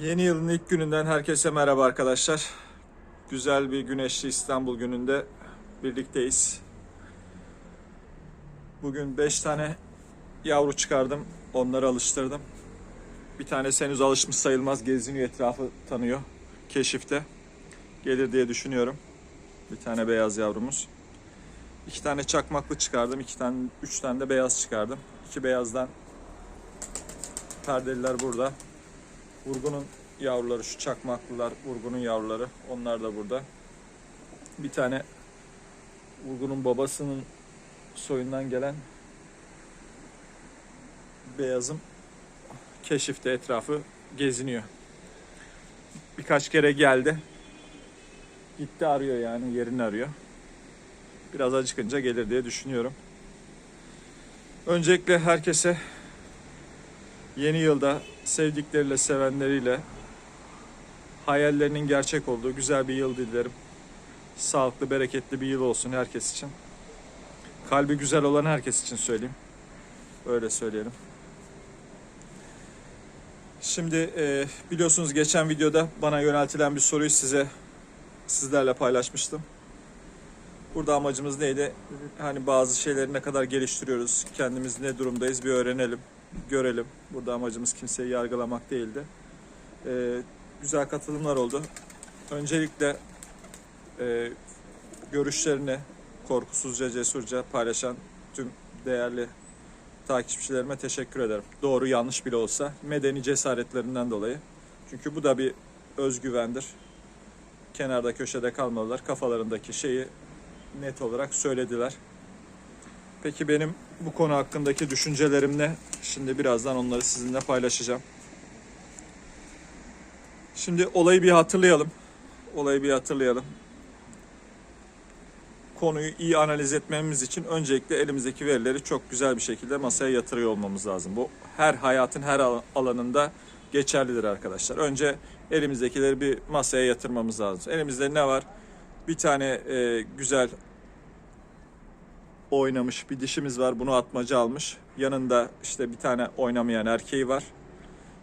Yeni yılın ilk gününden herkese merhaba arkadaşlar. Güzel bir güneşli İstanbul gününde birlikteyiz. Bugün 5 tane yavru çıkardım. Onları alıştırdım. Bir tane henüz alışmış sayılmaz. Geziniyor etrafı tanıyor. Keşifte. Gelir diye düşünüyorum. Bir tane beyaz yavrumuz. İki tane çakmaklı çıkardım. iki tane, üç tane de beyaz çıkardım. İki beyazdan perdeliler burada. Vurgunun yavruları şu çakmaklılar, vurgunun yavruları onlar da burada. Bir tane vurgunun babasının soyundan gelen beyazım keşifte etrafı geziniyor. Birkaç kere geldi. Gitti arıyor yani yerini arıyor. Biraz acıkınca gelir diye düşünüyorum. Öncelikle herkese yeni yılda sevdikleriyle, sevenleriyle hayallerinin gerçek olduğu güzel bir yıl dilerim. Sağlıklı, bereketli bir yıl olsun herkes için. Kalbi güzel olan herkes için söyleyeyim. Öyle söyleyelim. Şimdi e, biliyorsunuz geçen videoda bana yöneltilen bir soruyu size sizlerle paylaşmıştım. Burada amacımız neydi? Hani bazı şeyleri ne kadar geliştiriyoruz, kendimiz ne durumdayız bir öğrenelim, görelim. Burada amacımız kimseyi yargılamak değildi. Ee, güzel katılımlar oldu. Öncelikle e, görüşlerini korkusuzca, cesurca paylaşan tüm değerli takipçilerime teşekkür ederim. Doğru yanlış bile olsa medeni cesaretlerinden dolayı. Çünkü bu da bir özgüvendir. Kenarda köşede kalmadılar. Kafalarındaki şeyi net olarak söylediler. Peki benim bu konu hakkındaki düşüncelerim ne? Şimdi birazdan onları sizinle paylaşacağım. Şimdi olayı bir hatırlayalım. Olayı bir hatırlayalım. Konuyu iyi analiz etmemiz için öncelikle elimizdeki verileri çok güzel bir şekilde masaya yatırıyor olmamız lazım. Bu her hayatın her al- alanında geçerlidir arkadaşlar. Önce elimizdekileri bir masaya yatırmamız lazım. Elimizde ne var? Bir tane e, güzel oynamış bir dişimiz var. Bunu atmaca almış. Yanında işte bir tane oynamayan erkeği var.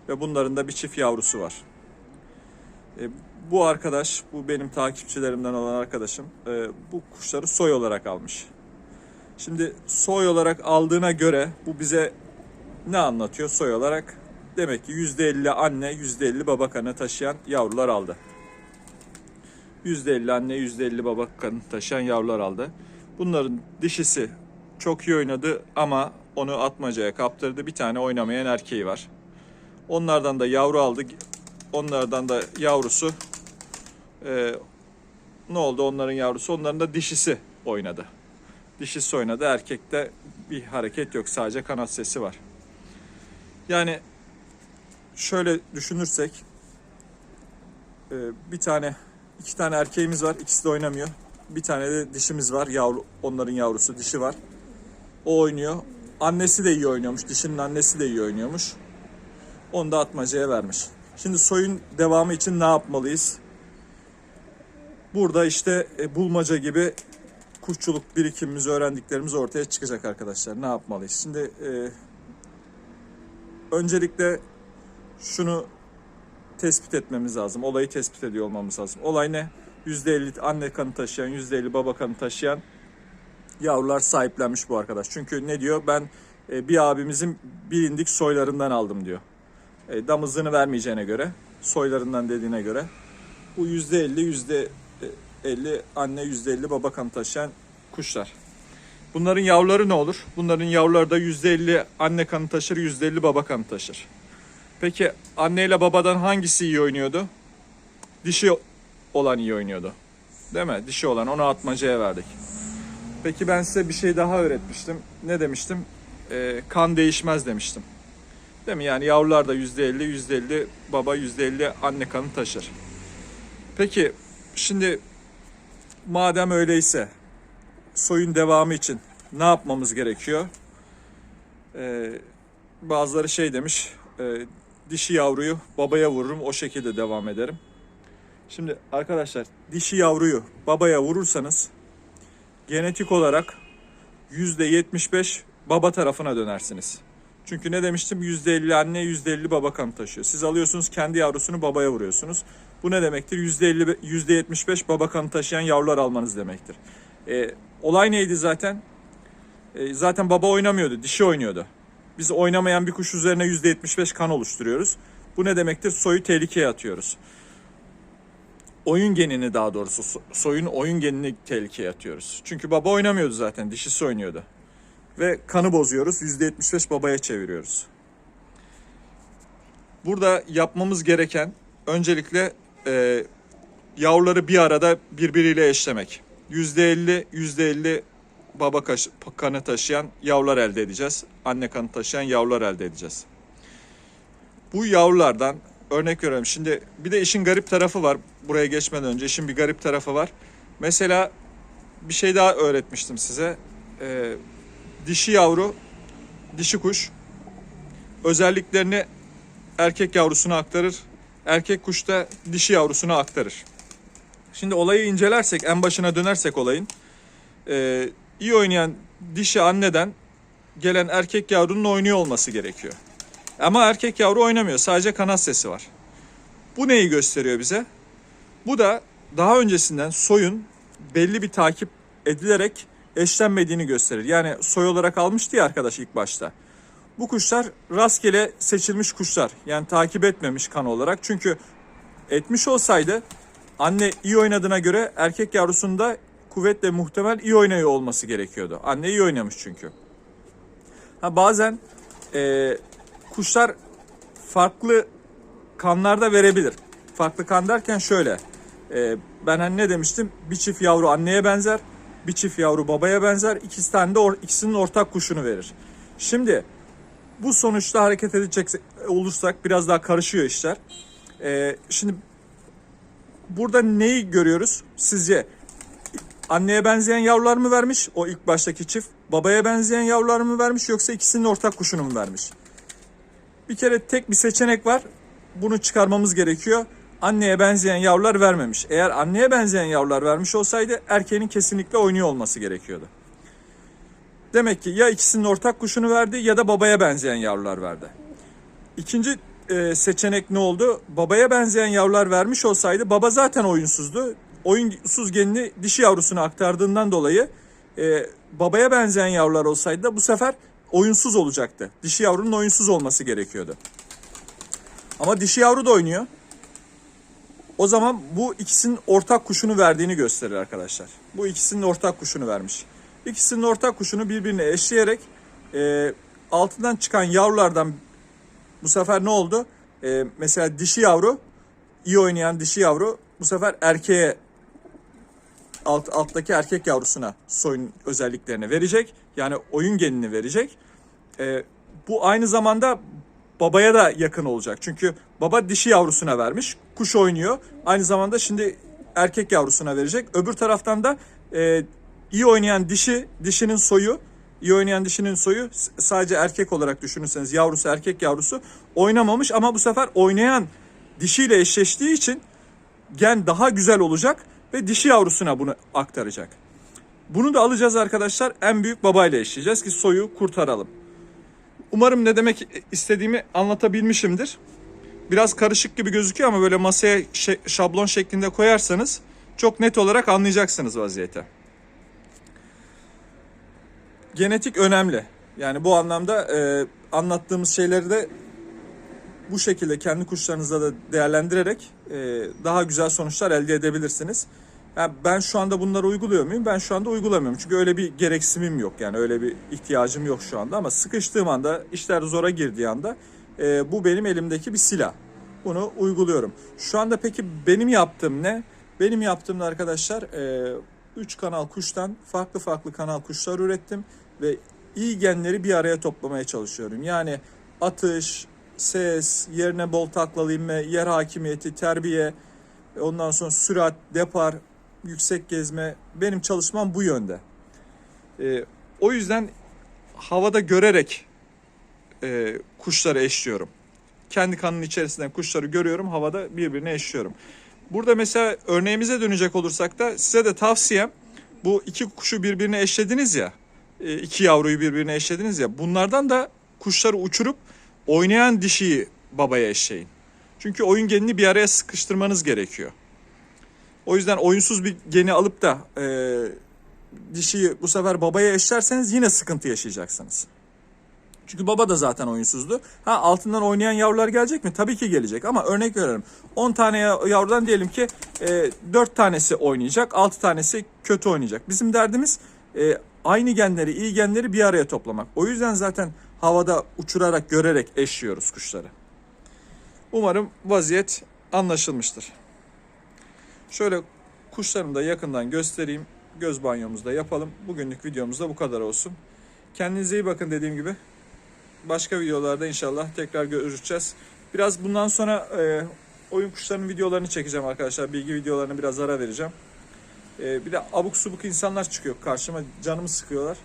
Ve bunların da bir çift yavrusu var. E, bu arkadaş, bu benim takipçilerimden olan arkadaşım. e, bu kuşları soy olarak almış. Şimdi soy olarak aldığına göre bu bize ne anlatıyor soy olarak? Demek ki %50 anne, %50 baba kanı taşıyan yavrular aldı. %50 anne, %50 baba kanı taşıyan yavrular aldı. Bunların dişisi çok iyi oynadı ama onu atmacaya kaptırdı. Bir tane oynamayan erkeği var. Onlardan da yavru aldı. Onlardan da yavrusu e, ne oldu onların yavrusu? Onların da dişisi oynadı. Dişisi oynadı. Erkekte bir hareket yok. Sadece kanat sesi var. Yani şöyle düşünürsek e, bir tane iki tane erkeğimiz var. İkisi de oynamıyor. Bir tane de dişimiz var. Yavru, onların yavrusu dişi var. O oynuyor. Annesi de iyi oynuyormuş. Dişinin annesi de iyi oynuyormuş. Onu da atmacaya vermiş. Şimdi soyun devamı için ne yapmalıyız? Burada işte e, bulmaca gibi kuşçuluk birikimimizi öğrendiklerimiz ortaya çıkacak arkadaşlar. Ne yapmalıyız? Şimdi e, öncelikle şunu tespit etmemiz lazım. Olayı tespit ediyor olmamız lazım. Olay ne? %50 anne kanı taşıyan, %50 baba kanı taşıyan yavrular sahiplenmiş bu arkadaş. Çünkü ne diyor? Ben e, bir abimizin bilindik soylarından aldım diyor. E, damızlığını vermeyeceğine göre, soylarından dediğine göre bu %50, %50 anne, %50 baba kanı taşıyan kuşlar. Bunların yavruları ne olur? Bunların yavruları da %50 anne kanı taşır, %50 baba kanı taşır. Peki anneyle babadan hangisi iyi oynuyordu? Dişi olan iyi oynuyordu. Değil mi? Dişi olan onu atmacaya verdik. Peki ben size bir şey daha öğretmiştim. Ne demiştim? Ee, kan değişmez demiştim. Değil mi? Yani yavrular da %50, %50 baba, %50 anne kanı taşır. Peki şimdi madem öyleyse soyun devamı için ne yapmamız gerekiyor? Ee, bazıları şey demiş, e, dişi yavruyu babaya vururum o şekilde devam ederim. Şimdi arkadaşlar dişi yavruyu babaya vurursanız genetik olarak %75 baba tarafına dönersiniz. Çünkü ne demiştim? %50 anne, %50 baba kanı taşıyor. Siz alıyorsunuz kendi yavrusunu babaya vuruyorsunuz. Bu ne demektir? %50, %75 baba kanı taşıyan yavrular almanız demektir. E, olay neydi zaten? E, zaten baba oynamıyordu, dişi oynuyordu. Biz oynamayan bir kuş üzerine %75 kan oluşturuyoruz. Bu ne demektir? Soyu tehlikeye atıyoruz. Oyun genini daha doğrusu so- soyun oyun genini tehlikeye atıyoruz. Çünkü baba oynamıyordu zaten, dişisi oynuyordu. Ve kanı bozuyoruz, %75 babaya çeviriyoruz. Burada yapmamız gereken öncelikle e, yavruları bir arada birbiriyle eşlemek. %50, %50 baba kanı taşıyan yavrular elde edeceğiz. Anne kanı taşıyan yavrular elde edeceğiz. Bu yavrulardan örnek veriyorum. Şimdi bir de işin garip tarafı var. Buraya geçmeden önce işin bir garip tarafı var. Mesela bir şey daha öğretmiştim size. Ee, dişi yavru, dişi kuş özelliklerini erkek yavrusuna aktarır. Erkek kuş da dişi yavrusuna aktarır. Şimdi olayı incelersek, en başına dönersek olayın. Ee, iyi oynayan dişi anneden gelen erkek yavrunun oynuyor olması gerekiyor. Ama erkek yavru oynamıyor. Sadece kanat sesi var. Bu neyi gösteriyor bize? Bu da daha öncesinden soyun belli bir takip edilerek eşlenmediğini gösterir. Yani soy olarak almıştı ya arkadaş ilk başta. Bu kuşlar rastgele seçilmiş kuşlar. Yani takip etmemiş kan olarak. Çünkü etmiş olsaydı anne iyi oynadığına göre erkek yavrusunda kuvvetle muhtemel iyi oynuyor olması gerekiyordu. Anne iyi oynamış çünkü. Ha bazen e, kuşlar farklı kanlarda verebilir. Farklı kan derken şöyle. e, ben hani ne demiştim? Bir çift yavru anneye benzer, bir çift yavru babaya benzer. İkisi tane de or- ikisinin ortak kuşunu verir. Şimdi bu sonuçta hareket edecek olursak biraz daha karışıyor işler. E, şimdi burada neyi görüyoruz? Sizce anneye benzeyen yavrular mı vermiş o ilk baştaki çift? Babaya benzeyen yavrular mı vermiş yoksa ikisinin ortak kuşunu mu vermiş? Bir kere tek bir seçenek var. Bunu çıkarmamız gerekiyor. Anneye benzeyen yavrular vermemiş. Eğer anneye benzeyen yavrular vermiş olsaydı erkeğin kesinlikle oynuyor olması gerekiyordu. Demek ki ya ikisinin ortak kuşunu verdi ya da babaya benzeyen yavrular verdi. İkinci e, seçenek ne oldu? Babaya benzeyen yavrular vermiş olsaydı baba zaten oyunsuzdu. Oyunsuz genini dişi yavrusuna aktardığından dolayı e, babaya benzeyen yavrular olsaydı da bu sefer oyunsuz olacaktı. Dişi yavrunun oyunsuz olması gerekiyordu. Ama dişi yavru da oynuyor. O zaman bu ikisinin ortak kuşunu verdiğini gösterir arkadaşlar. Bu ikisinin ortak kuşunu vermiş. İkisinin ortak kuşunu birbirine eşleyerek e, altından çıkan yavrulardan bu sefer ne oldu? E, mesela dişi yavru, iyi oynayan dişi yavru bu sefer erkeğe alt, alttaki erkek yavrusuna soyun özelliklerini verecek. Yani oyun genini verecek. E, bu aynı zamanda babaya da yakın olacak. Çünkü baba dişi yavrusuna vermiş. Kuş oynuyor. Aynı zamanda şimdi erkek yavrusuna verecek. Öbür taraftan da e, iyi oynayan dişi, dişinin soyu, iyi oynayan dişinin soyu sadece erkek olarak düşünürseniz yavrusu erkek yavrusu oynamamış ama bu sefer oynayan dişiyle eşleştiği için gen daha güzel olacak ve dişi yavrusuna bunu aktaracak. Bunu da alacağız arkadaşlar en büyük babayla eşleyeceğiz ki soyu kurtaralım. Umarım ne demek istediğimi anlatabilmişimdir. Biraz karışık gibi gözüküyor ama böyle masaya şablon şeklinde koyarsanız çok net olarak anlayacaksınız vaziyeti. Genetik önemli. Yani bu anlamda e, anlattığımız şeyleri de bu şekilde kendi kuşlarınızda da değerlendirerek e, daha güzel sonuçlar elde edebilirsiniz. Yani ben şu anda bunları uyguluyor muyum? Ben şu anda uygulamıyorum. Çünkü öyle bir gereksinimim yok. Yani öyle bir ihtiyacım yok şu anda. Ama sıkıştığım anda, işler zora girdiği anda e, bu benim elimdeki bir silah. Bunu uyguluyorum. Şu anda peki benim yaptığım ne? Benim yaptığım da arkadaşlar 3 kanal kuştan farklı farklı kanal kuşlar ürettim. Ve iyi genleri bir araya toplamaya çalışıyorum. Yani atış, ses, yerine bol taklalı inme, yer hakimiyeti, terbiye, ondan sonra sürat, depar, yüksek gezme. Benim çalışmam bu yönde. Ee, o yüzden havada görerek e, kuşları eşliyorum. Kendi kanının içerisinden kuşları görüyorum, havada birbirine eşliyorum. Burada mesela örneğimize dönecek olursak da size de tavsiyem bu iki kuşu birbirine eşlediniz ya, e, iki yavruyu birbirine eşlediniz ya. Bunlardan da kuşları uçurup oynayan dişiyi babaya eşeğin. Çünkü oyun genini bir araya sıkıştırmanız gerekiyor. O yüzden oyunsuz bir geni alıp da e, dişiyi bu sefer babaya eşlerseniz yine sıkıntı yaşayacaksınız. Çünkü baba da zaten oyunsuzdu. Ha altından oynayan yavrular gelecek mi? Tabii ki gelecek ama örnek veriyorum. 10 tane ya- yavrudan diyelim ki e, 4 tanesi oynayacak, 6 tanesi kötü oynayacak. Bizim derdimiz e, aynı genleri, iyi genleri bir araya toplamak. O yüzden zaten havada uçurarak, görerek eşliyoruz kuşları. Umarım vaziyet anlaşılmıştır. Şöyle kuşlarımı da yakından göstereyim. Göz banyomuzu da yapalım. Bugünlük videomuz da bu kadar olsun. Kendinize iyi bakın dediğim gibi. Başka videolarda inşallah tekrar görüşeceğiz. Biraz bundan sonra e, oyun kuşlarının videolarını çekeceğim arkadaşlar. Bilgi videolarını biraz ara vereceğim. E, bir de abuk subuk insanlar çıkıyor karşıma. Canımı sıkıyorlar.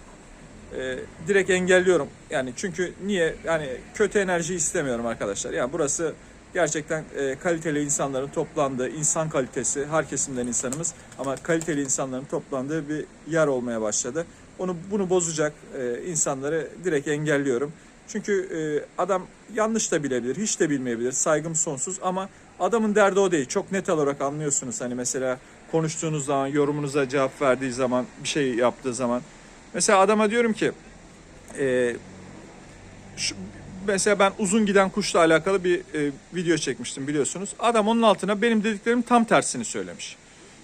E, direkt engelliyorum. Yani çünkü niye? Yani kötü enerji istemiyorum arkadaşlar. Yani burası gerçekten e, kaliteli insanların toplandığı, insan kalitesi, her kesimden insanımız ama kaliteli insanların toplandığı bir yer olmaya başladı. Onu bunu bozacak e, insanları direkt engelliyorum. Çünkü e, adam yanlış da bilebilir, hiç de bilmeyebilir. Saygım sonsuz ama adamın derdi o değil. Çok net olarak anlıyorsunuz. Hani mesela konuştuğunuz zaman, yorumunuza cevap verdiği zaman, bir şey yaptığı zaman. Mesela adama diyorum ki e, şu, mesela ben uzun giden kuşla alakalı bir e, video çekmiştim biliyorsunuz. Adam onun altına benim dediklerim tam tersini söylemiş.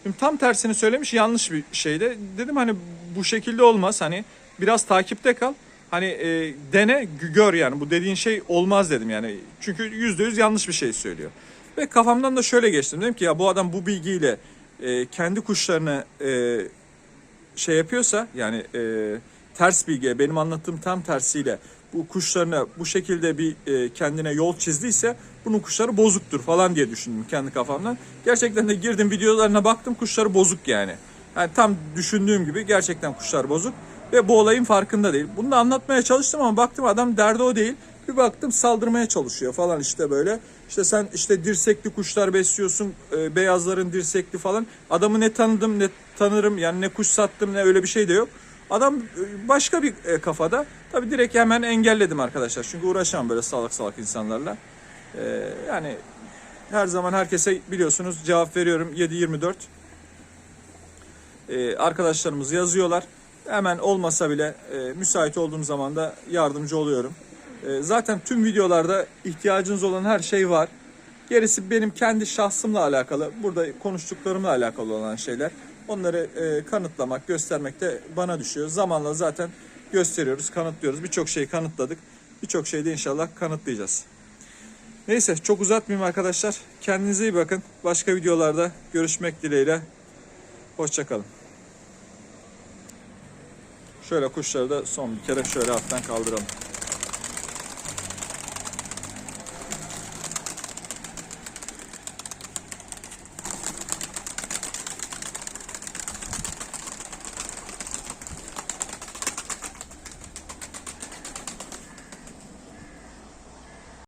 Şimdi tam tersini söylemiş yanlış bir şeyde. Dedim hani bu şekilde olmaz hani biraz takipte kal. Hani e, dene gö- gör yani bu dediğin şey olmaz dedim yani. Çünkü yüzde yüz yanlış bir şey söylüyor. Ve kafamdan da şöyle geçtim. Dedim ki ya bu adam bu bilgiyle e, kendi kuşlarını e, şey yapıyorsa yani e, ters bilgi benim anlattığım tam tersiyle bu kuşlarına bu şekilde bir e, kendine yol çizdiyse bunun kuşları bozuktur falan diye düşündüm kendi kafamdan. Gerçekten de girdim videolarına baktım kuşları bozuk yani. Yani tam düşündüğüm gibi gerçekten kuşlar bozuk ve bu olayın farkında değil. Bunu da anlatmaya çalıştım ama baktım adam derdi o değil. Bir baktım saldırmaya çalışıyor falan işte böyle. İşte sen işte dirsekli kuşlar besliyorsun, e, beyazların dirsekli falan. Adamı ne tanıdım ne tanırım yani ne kuş sattım ne öyle bir şey de yok. Adam e, başka bir e, kafada. Tabii direkt hemen engelledim arkadaşlar. Çünkü uğraşamam böyle salak salak insanlarla. E, yani her zaman herkese biliyorsunuz cevap veriyorum 7-24. E, arkadaşlarımız yazıyorlar. Hemen olmasa bile e, müsait olduğum zaman da yardımcı oluyorum. E, zaten tüm videolarda ihtiyacınız olan her şey var. Gerisi benim kendi şahsımla alakalı, burada konuştuklarımla alakalı olan şeyler. Onları e, kanıtlamak, göstermek de bana düşüyor. Zamanla zaten gösteriyoruz, kanıtlıyoruz. Birçok şeyi kanıtladık. Birçok şeyi de inşallah kanıtlayacağız. Neyse çok uzatmayayım arkadaşlar. Kendinize iyi bakın. Başka videolarda görüşmek dileğiyle. Hoşçakalın. Şöyle kuşları da son bir kere şöyle alttan kaldıralım.